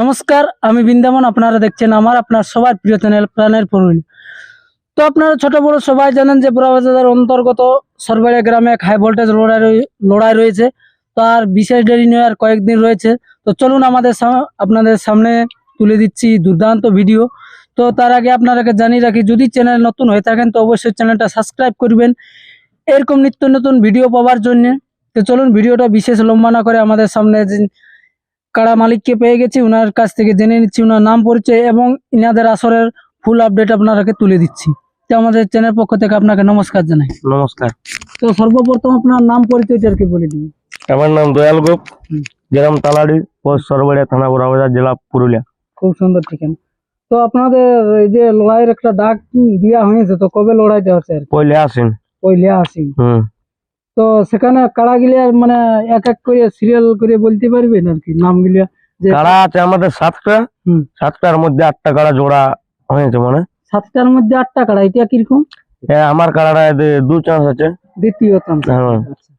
নমস্কার, আমি বৃন্দাবন, আপনারা দেখছেন আমার, আপনার সবার প্রিয় চ্যানেল প্রাণের পরুল। তো আপনারা ছোট বড় সবাই জানেন যে বুড়াবাজারের অন্তর্গত সরবাড়িয়া গ্রামে এক হাই ভোল্টেজ লড়াই লড়াই রয়েছে। তো আর বিশেষ দেরি নয়, আর কয়েকদিন রয়েছে। তো চলুন আমাদের আপনাদের সামনে তুলে দিচ্ছি দুর্দান্ত ভিডিও। তো তার আগে আপনারাকে জানিয়ে রাখি, যদি চ্যানেল নতুন হয়ে থাকেন, তো অবশ্যই চ্যানেলটা সাবস্ক্রাইব করবেন। এরকম নিত্য নতুন ভিডিও পাওয়ার জন্য। তো চলুন ভিডিওটা বিশেষ লম্বা না করে আমাদের সামনে কাড়া মালিককে পেয়ে গেছি ওনার কাছ থেকে জেনে নিচ্ছি ওনার নাম পরিচয় এবং ইনাদের আসরের ফুল আপডেট আপনারাকে তুলে দিচ্ছি। তো আমাদের চ্যানেল পক্ষ থেকে আপনাকে নমস্কার জানাই। নমস্কার। তো সর্বপ্রথম আপনার নাম পরিচয়টা আর কি বলে দিন। আমার নাম দয়াল গোপ। গ্রাম তালাড়ি পোস্ট সরবড়িয়া থানা বড়াবাজার জেলা পুরুলিয়া। খুব সুন্দর ঠিকানা। তো আপনাদের এই যে লড়াইয়ের একটা ডাক দেওয়া হয়েছে তো কবে লড়াইটা হচ্ছে পয়লে আসেন পয়লা আসি হুম। তো সেখানে কাড়া গিলিয়া মানে এক এক করে সিরিয়াল করে বলতে পারবেন আর কি নাম গিলিয়া যে কাড়া আছে আমাদের সাতটা হুম। সাতটার মধ্যে আটটা কাড়া জোড়া হয়েছে মানে সাতটার মধ্যে আটটা কাড়া এটা কীরকম এ আমার কাড়াটা এতে দু চান্স আছে দ্বিতীয় তন্ত্র হ্যাঁ। আচ্ছা।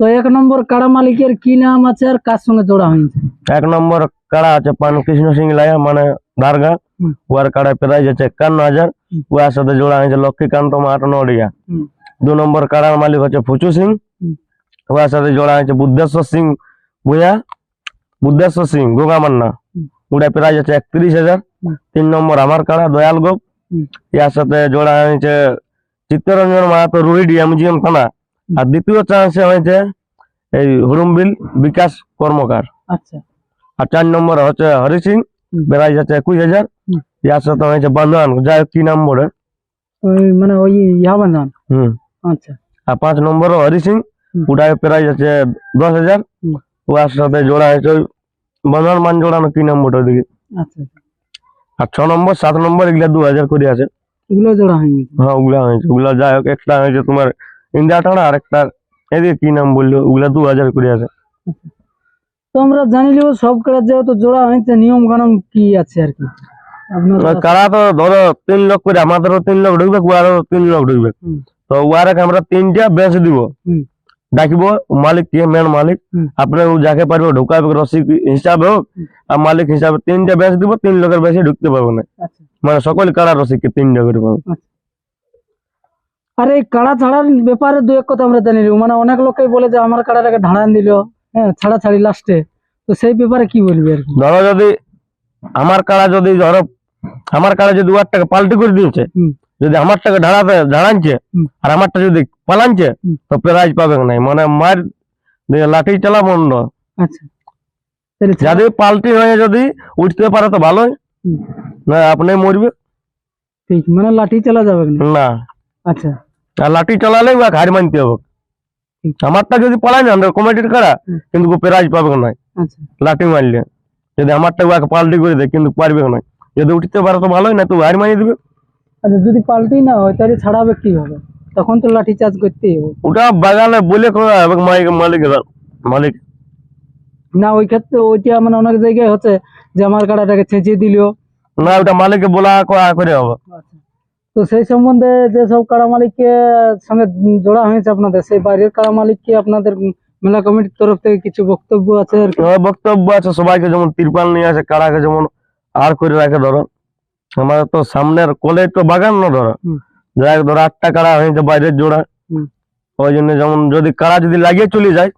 তো এক নম্বর কাড়া মালিকের কি নাম আছে আর কার সঙ্গে জোড়া হয়েছে এক নম্বর কাড়া আছে পান কৃষ্ণ সিং লাইয়া মানে দারগা হুম। ওয়ার কাড়ায় প্রাইজ আছে একান্ন হাজার হুম। ওয়ার সাথে জোড়া হয়েছে লক্ষ্মীকান্ত মাহাত নডিয়া হুম। দু নম্বর কাড়ার মালিক হচ্ছে ফুচু সিং ওয়ার সাথে জোড়া হয়েছে। বুদ্ধেশ্বর সিং ভুয়া বুদ্ধেশ্বর সিং গোগামান্না। হুম। ওটা প্রাইজ আছে একত্রিশ হাজার। তিন নম্বর আমার কাড়া দয়াল গোপ। ইয়ার সাথে জোড়া হয়েছে চিত্তরঞ্জন মাহাতো রুহিডি এমজিএম থানা। আর দ্বিতীয় চান্সে হয়েছে এই হুরুমবিল বিকাশ কর্মকার। আচ্ছা। আর চার নম্বর হচ্ছে হরি সিং হুম। প্রাইজ আছে একুশ হাজার। ইয়ার সাথে হয়েছে বান্ধবান। যাই কি নাম বলে মানে ওই ইহা বাঁধান হম। আচ্ছা। আর পাঁচ নম্বর হরি সিং হুম। ওটায় প্রাইজ আছে দশ হাজার। ওয়ার সাথে জোড়া হয়েছে ওই বান্ধবান মান জোড়ানো কি নাম বটে ওদিকে আচ্ছা আচ্ছা। আর ছ নম্বর সাত নম্বর এগুলা দু হাজার করে আছে এগুলো জোড়া হয়ে গেছে হ্যাঁ ওগুলা হয়েছে ওগুলা যাই হোক একটা হয়েছে তোমার ইন্ডিয়া টানা আর একটা এদিকে কি নাম বলল ওগুলা দু হাজার করে আছে তো আমরা জানিলেও সব কাড়া যেহেতু জোড়া হয়েছে নিয়ম কানুন কি আছে আর কি কারা তো ধরো তিন লোক করে আমাদেরও তিন লোক ঢুকবে ওয়ারও তিন লোক ঢুকবে। তো ওয়ারে আমরা তিনটা বেচ দিব। ডাকিব মালিক কে মেন মালিক। হুম। আপনি যাকে পারবে ঢুকাবে রসিক হিসাবে হোক আর মালিক হিসাবে তিনটা বেচ দিব তিন লোকের বেশি ঢুকতে পারব না। আচ্ছা। মানে সকল কারা রসিককে তিনটা করে পাবো। আর এই কাড়া ছাড়ার ব্যাপারে দু এক কথা আমরা জানি। মানে অনেক লোকেই বলে যে আমার কাড়াটাকে ঢাড়ান দিল হ্যাঁ ছাড়া ছাড়ি লাস্টে তো সেই ব্যাপারে কি বলবি আর ধরো যদি আমার কারা যদি ধরো আমার কারা যদি ওয়ার টাকা পাল্টি করে দিয়েছে। যদি আমার টাকা ঢাড়াতে। আর আমারটা যদি পালানছে তো প্রাইজ পাবে নাই মানে মার লাঠি চালা বন্ধ। আচ্ছা। যদি পাল্টি হয়ে যদি উঠতে পারে তো ভালোই। না আপনি মরবে। ঠিক মানে লাঠি চালা যাবে না। না। আচ্ছা। আর লাঠি চালালে হার মানতে হবে। আমারটা যদি পালাই না আমরা কমিটির কারা। কিন্তু প্রাইজ পাবে না। আচ্ছা। লাঠি মারলে। যদি আমারটা পাল্টি করে দেয় কিন্তু পারবে না। যদি উঠতে পারে তো ভালোই না তো হার মানিয়ে দিবে। আচ্ছা যদি পাল্টি না হয় তাহলে ছাড়াবে কি হবে তখন তো লাঠি চার্জ করতেই হবে। ওটা বাগানে বলে করা হবে মালিক মালিক মালিক। না ওই ক্ষেত্রে ওইটা মানে অনেক জায়গায় হচ্ছে যে আমার কাটাটাকে ছেঁচিয়ে দিল। না ওটা মালিককে বলা করা করে হবে। তো সেই সম্বন্ধে যে সব কাড়া মালিককে সঙ্গে জোড়া হয়েছে আপনাদের সেই বাইরের কাড়া মালিককে আপনাদের মেলা কমিটির তরফ থেকে কিছু বক্তব্য আছে আর কি? বক্তব্য আছে সবাইকে যেমন তিরপাল নিয়ে আসে কারাকে যেমন আর করে রাখে ধরো আমাদের তো সামনের কোলে তো বাগান না ধরো। যাই ধরো আটটা কাড়া হয়েছে বাইরের জোড়া। ওই জন্য যেমন যদি কাড়া যদি লাগিয়ে চলে যায়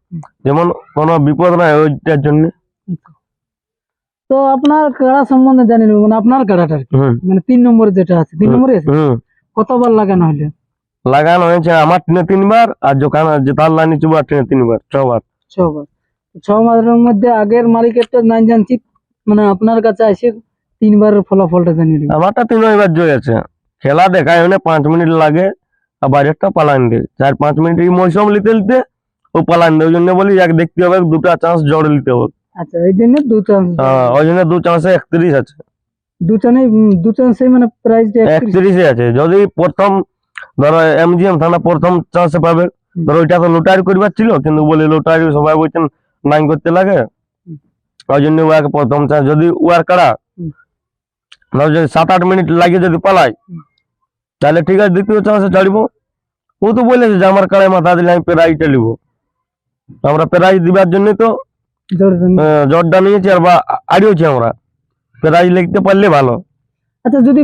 যেমন কোনো বিপদ নাই ওইটার জন্য। তো আপনার কাড়া সম্বন্ধে জানি মানে আপনার কাড়াটা মানে তিন নম্বরে যেটা আছে তিন নম্বরে আছে? কতবার লাগানো হলো লাগানো হয়েছে আমার টিনে তিনবার আর যখন যে তার লাইনে চুবার টিনে তিনবার ছবার। ছবার। ছ মাসের মধ্যে আগের মালিকেরটা নাই জানছি মানে আপনার কাছে এসে তিনবার ফলাফলটা জানিয়ে দিবেন আমারটা তিনবার জয় আছে। খেলা দেখায় না পাঁচ মিনিট লাগে আর বাইরেরটা পালান দিয়ে চার পাঁচ মিনিট এই মৌসুম নিতে নিতে ও পালান দিয়ে ওই জন্য বলি এক দেখতে হবে দুটা চান্স জড়ে নিতে হবে। আচ্ছা এই জন্য দু চান্স হ্যাঁ, ওই জন্য দু চান্সে একত্রিশ আছে। দু চানে দু চান্সে মানে প্রাইসটা একত্রিশে। আছে। যদি প্রথম ধরো এমজিএম থানা প্রথম চান্সে পাবে ধরো ওইটা তো লুটারি করবার ছিল কিন্তু বলে লুটারি সবাই বলছেন নাইন করতে লাগে। ওই জন্য ওয়াকে প্রথম চান্স যদি ওয়ার কাড়া হুম। ধরো যদি সাত আট মিনিট লাগে যদি পালাই তাহলে ঠিক আছে দ্বিতীয় চান্সে ছাড়িব। ও তো বলেছে যে আমার কাড়ায় মাথা দিলে আমি প্রাইজটা নিব। আমরা প্রাইজ দিবার জন্য তো জটটা নিয়েছি আর বা আড়িয়েছি আমরা। প্রাইজ লিখতে পারলে ভালো। আচ্ছা যদি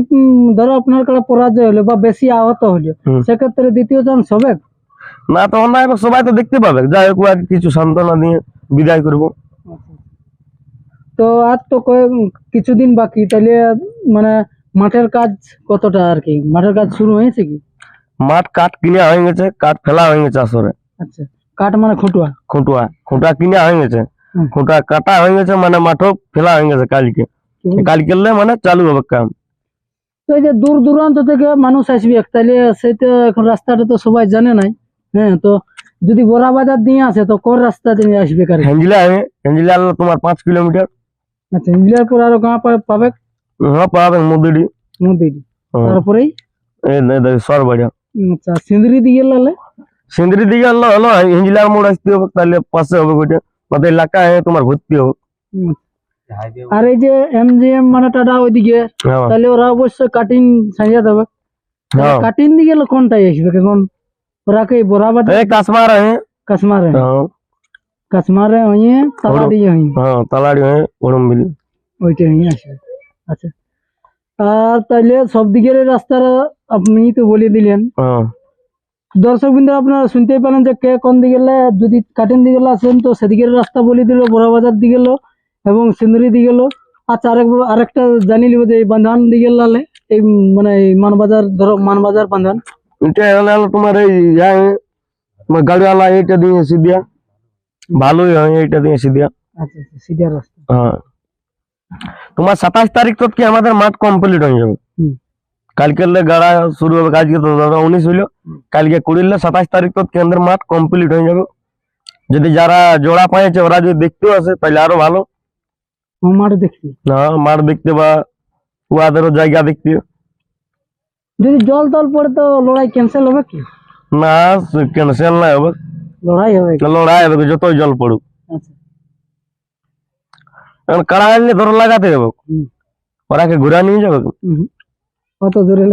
ধরো আপনার কাছে পরাজয় হলো বা বেশি আহত হলো সেক্ষেত্রে দ্বিতীয় চান্স হবে? না তখন না সবাই তো দেখতে পাবে। যাই হোক কিছু সান্ত্বনা দিয়ে বিদায় করব। তো আর তো কয়েক কিছুদিন বাকি। তাহলে মানে মাঠের কাজ কতটা আর কি? মাঠের কাজ শুরু হয়েছে কি? মাঠ কাঠ কিনে হয়ে গেছে কাঠ ফেলা হয়ে গেছে আসরে আচ্ছা কাঠ মানে খুঁটুয়া? খুঁটুয়া খুঁটা কিনে হয়ে গেছে। হুম। খুঁটা কাটা হয়ে গেছে মানে মাঠও ফেলা হয়ে গেছে কালকে। কালকে মানে চালু হবে কাম। তো এই যে দূর দূরান্ত থেকে মানুষ আসবে তাহলে সেটা এখন রাস্তাটা তো সবাই জানে নাই। হ্যাঁ তো যদি বড়া বাজার দিয়ে আসে তো কোন রাস্তা দিয়ে আসবে কারে হেঞ্জিলা হবে হেঞ্জিলা হলো তোমার পাঁচ কিলোমিটার। আচ্ছা ইন্ডিয়ার পর আরও গাঁ পা- পাবে হ্যাঁ পাবে মুদিডি। নদীর হ্যাঁ। তারপরেই? এই সর বাড়িয়া আচ্ছা সিঁদুরি দিয়ে লালে সিন্দ্রি দিকে হলো হলো হিঞ্জিলার মোড় আসতে হবে তাহলে পাশে হবে ওইটা আমাদের এলাকায় তোমার ভর্তি হবে। উম, আর এই যে এমজিএম মানে টাটা ওইদিকে হ্যাঁ। তাহলে ওরা অবশ্যই কাটিং সাজিয়ে দেবে। হ্যাঁ। কাটিং দিয়ে গেলে কোনটাই আসবে? এখন ওরা কি বরাবাদ এই কাশ্মার হ্যাঁ কাশ্মারে হ্যাঁ। কাশ্মারে হইয়ে তালা ওরম। হইয়ে। হ্যাঁ তালাড়ি ওরম ওইটা হইয়ে আসবে আচ্ছা। আর তাইলে সব দিকের রাস্তাটা আপনি তো বলে দিলেন। হ্যাঁ। দর্শক বিন্দু আপনারা শুনতেই পেলেন যে কে কোন দিকে গেলে যদি কাটিং দিকে আসেন তো সেদিকের রাস্তা বলে দিল বড়বাজার দিকে গেলো এবং সিন্দুরি দিকে গেলো আচ্ছা আরেক আরেকটা জানি লিব যে এই বান্ধান দিকে লালে এই মানে মানবাজার ধরো মানবাজার বান্ধান এটা তোমার এই তোমার গাড়িওয়ালা এইটা দিয়ে দিয়া। ভালোই হয় এইটা দিয়ে এসে আচ্ছা আচ্ছা সিধা রাস্তা। হ্যাঁ। তোমার সাতাশ তারিখ তো কি আমাদের মাঠ কমপ্লিট হয়ে যাবে? কালকে গাড়া শুরু হবে আজকে তো ধরো উনিশ হইল। কালকে কুড়িলে সাতাশ তারিখ তো কেন্দ্রের মাঠ কমপ্লিট হয়ে যাবে? যদি যারা জোড়া পাইছে ওরা যদি দেখতেও আসে তাহলে আরও ভালো। মাঠ দেখছি না মাঠ দেখতে বা উহাদেরও জায়গা দেখতে। যদি জল তল পড়ে তো লড়াই ক্যান্সেল হবে কি? না ক্যান্সেল না হবে। লড়াই হবে লড়াই হবে যতই জল পড়ুক। আচ্ছা। এখন কাড়া আনলে ধরো লাগাতে হবে ওরাকে ঘুরা নিয়ে যাবে। কত দূরে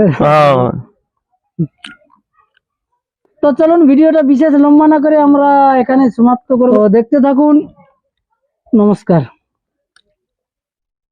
তো চলুন ভিডিওটা বিশেষ লম্বা না করে আমরা এখানে সমাপ্ত করব। দেখতে থাকুন। নমস্কার।